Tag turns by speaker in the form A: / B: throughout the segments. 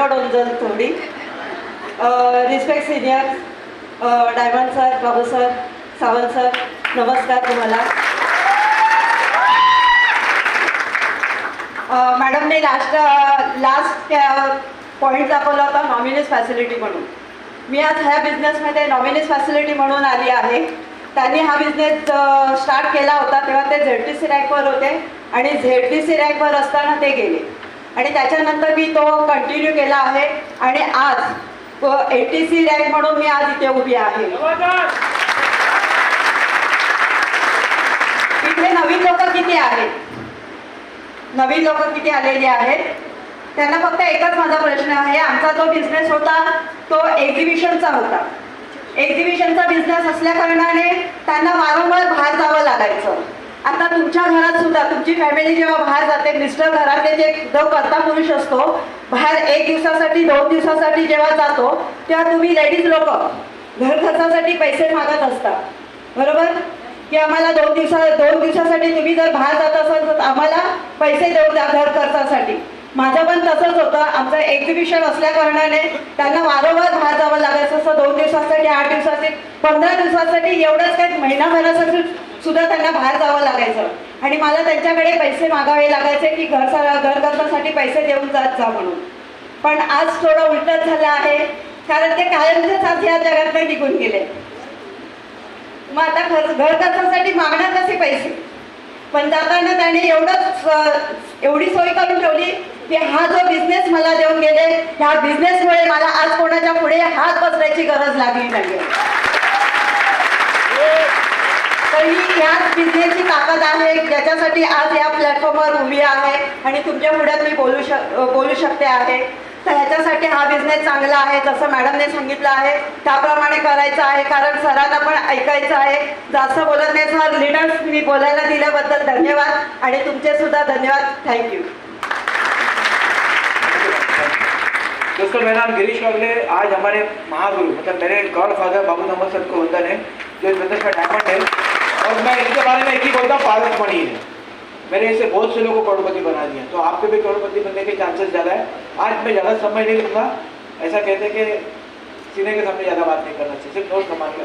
A: ओंजल थोडी. Respect senior diamond sir Babu sir Sawant sir नमस्कार तुम्हाला. मॅडमने लास्ट लास्ट पॉईंट दाखवला होता नॉमिनीज फॅसिलिटी म्हणून. मी आज ह्या बिझनेसमध्ये नॉमिनीज फॅसिलिटी म्हणून आली आहे. त्यांनी हा बिझनेस स्टार्ट केला होता तेव्हा ते झेड टी सी रँकवर होते आणि झेड टी सी रँकवर असताना ते गेले. आणि त्याच्यानंतर मी तो कंटिन्यू केला आहे. आणि आज ए टी सी रँक म्हणून मी आज इथे उभी आहे. इथे नवीन लोक किती आहेत? नवीन लोक किती आलेली आहेत? त्यांना फक्त एकच माझा प्रश्न आहे. आमचा जो बिझनेस होता तो एक्झिबिशनचा होता. एक्झिबिशनचा बिझनेस असल्या कारणाने त्यांना वारंवार बाहेर जावं लागायचं. आता तुमच्या घरात सुद्धा तुमची फॅमिली जेव्हा बाहेर जाते मिस्टर घरातले जे जो करता पुरुष असतो बाहेर एक दिवसासाठी दोन दिवसासाठी जेव्हा जातो तेव्हा तुम्ही लेडीज लोक घर खर्चासाठी पैसे मागत असता. बरोबर? की आम्हाला दोन दिवसा दोन दिवसासाठी तुम्ही जर बाहेर जात असाल तर आम्हाला पैसे देऊ द्या घर खर्चासाठी. माझं पण तसंच होतं. आमचं एक्झिबिशन असल्या कारणाने त्यांना वारंवार बाहेर जावं लागायचं. असं दोन दिवसासाठी आठ दिवसासाठी पंधरा दिवसासाठी एवढंच काही महिनाभरासाठी सुद्धा त्यांना बाहेर जावं लागायचं. आणि मला त्यांच्याकडे पैसे मागावे लागायचे की घर घर खर्चासाठी पैसे देऊन जात जा म्हणून. पण आज थोडं उलटत झालं आहे. कारण ते कायमचेच आज या जगात निघून गेले. मग आता खर्च घर खर्चासाठी मागणार कसे पैसे? पण जाताना त्याने एवढंच एवढी सोय करून ठेवली की हा जो बिझनेस मला देऊन गेले ह्या बिझनेसमुळे मला आज कोणाच्या पुढे हात बसण्याची गरज लागली नाही तर ही ह्याच बिझनेसची ताकद आहे. ज्याच्यासाठी आज या प्लॅटफॉर्मवर उभी आहे. आणि तुमच्या पुढ्यात मी बोलू शक बोलू शकते आहे. तर ह्याच्यासाठी हा बिझनेस चांगला आहे जसं मॅडमने सांगितलं आहे. त्याप्रमाणे करायचं आहे. कारण सरांना पण ऐकायचं आहे. जास्त बोलत नाही सर. लिडर्स मी बोलायला दिल्याबद्दल धन्यवाद. आणि तुमचे सुद्धा धन्यवाद. थँक्यू
B: दोस्तों मेरा नाम गिरीश वागले. आज हमारे महागुरु मतलब मेरे godfather Babu number sir को वंदन है जो इस बिजनेस में डायमंड है। और मैं इनके बारे में एक ही बोलता हूँ पारस मणि है मैंने ऐसे बहुत से लोगों को करोड़पति बना दिया। तो आपके भी करोड़पति बनने के चांसेस ज़्यादा है। आज मैं ज़्यादा समय नहीं लूँगा ऐसा कहते हैं कि सीने के सामने ज़्यादा बात नहीं करना चाहिए। सिर्फ़ नोट संभाल कर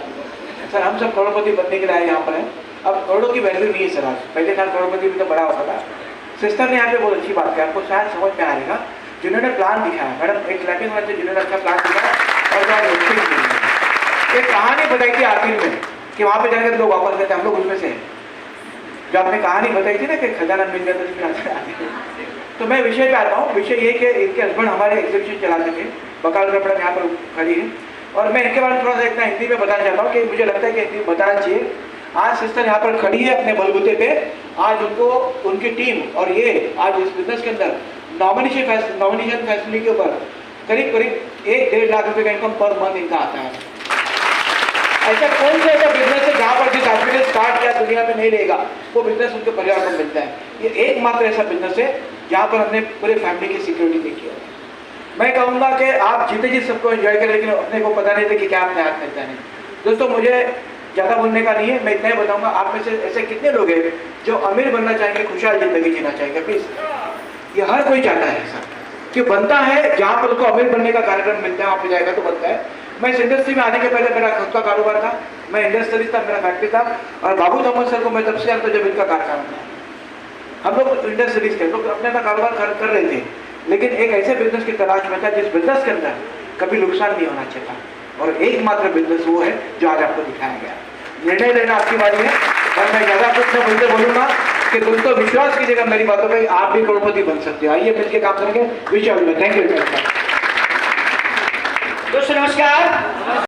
B: सर, हम सब करोड़पति बनने के लिए यहाँ पर हैं। अब करोड़ों की वैल्यू नहीं है सर आज। पहले साल करोड़पति भी तो बड़ा होता था। सिस्टर ने यहाँ पे बहुत अच्छी बात की आपको शायद समझ में आएगा जिन्होंने प्लान दिखाया मैडम, एक क्लैपिंग जिन्होंने अच्छा प्लान दिखाया और की। एक कहानी बताई थी आखिर में। कि वहाँ पे जाकर लोग वापस गए हम लोग उसमें से। जो आपने कहानी बताई थी ना कि खजाना मिल गया तो आते तो मैं विषय पे आता हूँ। विषय ये कि इनके हस्बैंड हमारे एग्जीबिशन चलाते थे। बकाल कपड़ा यहाँ पर खड़ी है। और मैं इनके बारे में थोड़ा सा इतना हिंदी में बताना चाहता हूँ कि मुझे लगता है कि हिंदी में बताना चाहिए आज सिस्टर यहाँ पर खड़ी है अपने बलबूते पे। आज उनको, उनकी टीम और ये आज इस बिज़नेस के अंदर नॉमिनेशन नॉमिनेशन फैसिलिटी के ऊपर करीब करीब एक डेढ़ लाख रुपए का इनकम पर मंथ इनका आता है। ऐसा कौन सा ऐसा बिज़नेस है जहाँ पर जिस आदमी ने स्टार्ट किया, दुनिया में नहीं रहेगा? वो बिज़नेस उनके परिवार को मिलता है। ये एकमात्र ऐसा बिज़नेस है जहाँ पर हमने पूरे फैमिली की सिक्योरिटी देखी है। मैं कहूँगा कि आप जीते जी सबको एंजॉय करें, लेकिन अपने को पता नहीं था कि क्या अपने हाथ में है दोस्तों, मुझे ज़्यादा बोलने का नहीं है, मैं इतना ही बताऊँगा। आप में से ऐसे कितने लोग हैं जो अमीर बनना चाहेंगे, खुशहाल ज़िंदगी जीना चाहेंगे? प्लीज़ ये हर कोई चाहता है ऐसा कि बनता है, जहाँ पर उसको अमीर बनने का कार्यक्रम मिलता है, वहाँ पे जाएगा तो बनता है। मैं इस इंडस्ट्री में आने के पहले मेरा खुद का कारोबार था मैं इंडस्ट्रियलिस्ट था मेरा फैक्ट्री था और बाबू थॉमस सर को मैं तब से जानता जब इनका कारखाना था। हम लोग इंडस्ट्रीज़ थे लोग अपने अपना कारोबार कर, कर रहे थे। लेकिन एक ऐसे बिज़नेस की तलाश में था जिस बिज़नेस के अंदर कभी नुकसान नहीं होना चाहिए और एकमात्र बिज़नेस वो है जो आज आपको दिखाया गया। निर्णय लेना आपकी बारी है और मैं ज़्यादा कुछ न बोलते बोलूँगा कि दोस्तों विश्वास कीजिएगा मेरी बातों पर आप भी करोड़पति बन सकते हो। आइए मिलकर काम करेंगे। विश्व थैंक यू
C: শ্রেষ্ঠ নমস্কার।